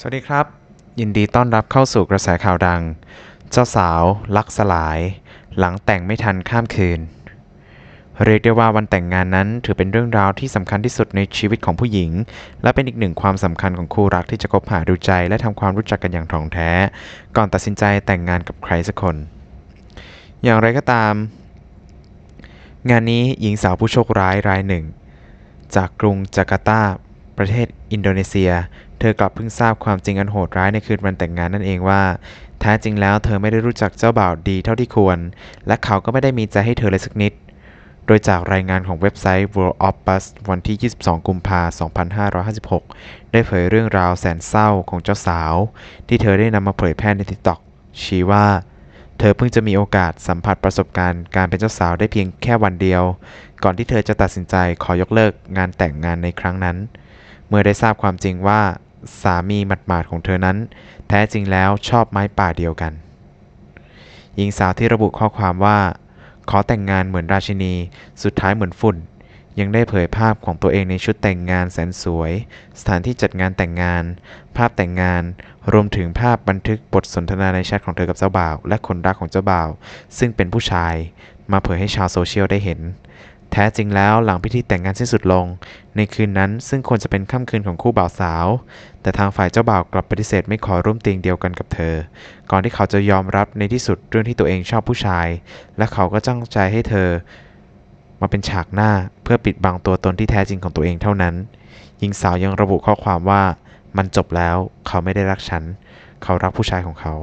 สวัสดีครับ ยินดีต้อนรับเข้าสู่กระแสข่าวดัง เจ้าสาวลักสลาย หลังแต่งไม่ทันข้ามคืน เรียกได้ว่าวันแต่งงานนั้นถือเป็นเรื่องราวที่สำคัญที่สุดในชีวิตของผู้หญิง และเป็นอีกหนึ่งความสำคัญของคู่รักที่จะคบหาดูใจ และทำความรู้จักกันอย่างถ่องแท้ ก่อนตัดสินใจแต่งงานกับใครสักคน อย่างไรก็ตาม งานนี้หญิงสาวผู้โชคร้ายรายหนึ่ง จากกรุงจาการ์ตา ประเทศอินโดนีเซีย เธอกลับเพิ่งทราบความจริงอันโหดร้ายในคืนวันแต่งงานนั่นเองว่า แท้จริงแล้วเธอไม่ได้รู้จักเจ้าบ่าวดีเท่าที่ควร และเขาก็ไม่ได้มีใจให้เธอเลยสักนิด โดยจากรายงานของเว็บไซต์ World of Buzz วันที่ 22 กุมภาพันธ์ 2556 ได้เผยเรื่องราวแสนเศร้าของเจ้าสาว ที่เธอได้นำมาเผยแพร่ใน TikTok ชี้ว่าเธอเพิ่งจะมีโอกาสสัมผัสประสบการณ์การเป็นเจ้าสาวได้เพียงแค่วันเดียว ก่อนที่เธอจะตัดสินใจขอยกเลิกงานแต่งงานในครั้งนั้น เมื่อได้ทราบความจริงว่าสามีหมาดๆของเธอนั้น แท้จริงแล้วชอบไม้ป่าเดียวกัน หญิงสาวที่ระบุข้อความว่า ขอแต่งงานเหมือนราชินี สุดท้ายเหมือนฝุ่น ยังได้เผยภาพของตัวเองในชุดแต่งงานแสนสวย สถานที่จัดงานแต่งงาน ภาพแต่งงาน รวมถึงภาพบันทึกบทสนทนาในแชทของเธอกับเจ้าบ่าว และคนรักของเจ้าบ่าว ซึ่งเป็นผู้ชาย มาเผยให้ชาวโซเชียลได้เห็น แท้จริงแล้วหลังพิธีแต่งงานสิ้นสุดลง ในคืนนั้นซึ่งควรจะเป็นค่ำคืนของคู่บ่าวสาว แต่ทางฝ่ายเจ้าบ่าวกลับปฏิเสธไม่ขอร่วมเตียงเดียวกันกับเธอ ก่อนที่เขาจะยอมรับในที่สุดเรื่องที่ตัวเองชอบผู้ชาย และเขาก็จ้างใจให้เธอ มาเป็นฉากหน้าเพื่อปิดบังตัวตนที่แท้จริงของตัวเองเท่านั้น หญิงสาวยังระบุข้อความว่ามันจบแล้วเขาไม่ได้รักฉัน เขารักผู้ชายของเขา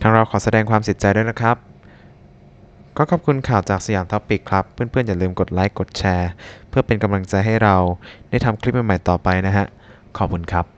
ทางเราขอแสดงความเสียใจด้วยนะครับ ก็ขอบคุณข่าวจากสยามท็อปิกครับ เพื่อนๆ อย่าลืมกดไลค์ กดแชร์ เพื่อเป็นกำลังใจให้เราได้ทำคลิปใหม่ๆ ต่อไปนะฮะ ขอบคุณครับ